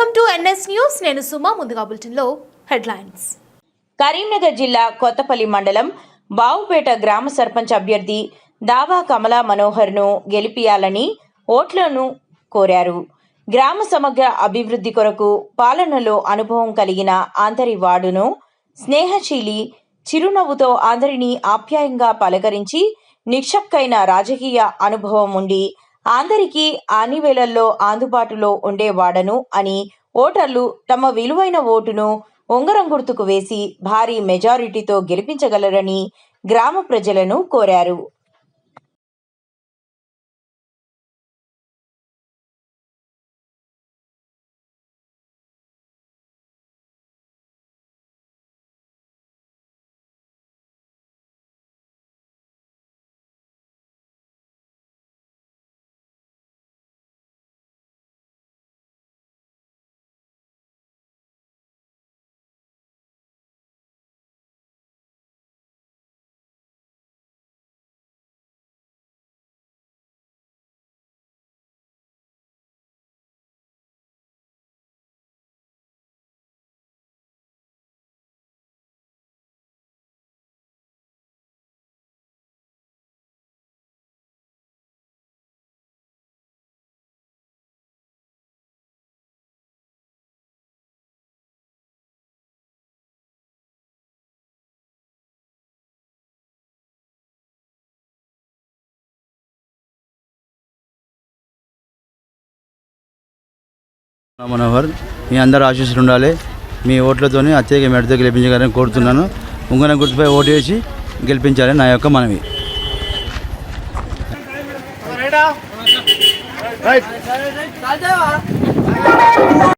NS news. నేను సుమా ముందుగా బులెటిన్లో హెడ్లైన్స్. కరీంనగర్ జిల్లా కొత్తపల్లి మండలం బావుపేట గ్రామ సర్పంచ్ అభ్యర్థి దావా కమలా మనోహర్ను గెలిపియాలని ఓట్లను కోరారు. గ్రామ సమగ్ర అభివృద్ధి కొరకు పాలనలో అనుభవం కలిగిన ఆంతరి వార్డును స్నేహశీలి చిరునవ్వుతో అందరినీ ఆప్యాయంగా పలకరించి నిక్షక్కైన రాజకీయ అనుభవం ఉండి అందరికీ అన్ని వేళల్లో అందుబాటులో ఉండేవాడను అని ఓటర్లు తమ విలువైన ఓటును ఉంగరం గుర్తుకు వేసి భారీ మెజారిటీతో గెలిపించగలరని గ్రామ ప్రజలను కోరారు. మనోహర్ మీ అందరు ఆశీస్సులు ఉండాలి. మీ ఓట్లతోని అత్యధిక మెడతో గెలిపించగలని కోరుతున్నాను. ఉంగరం గుర్తుపై ఓటు వేసి గెలిపించాలని నా యొక్క మనవి.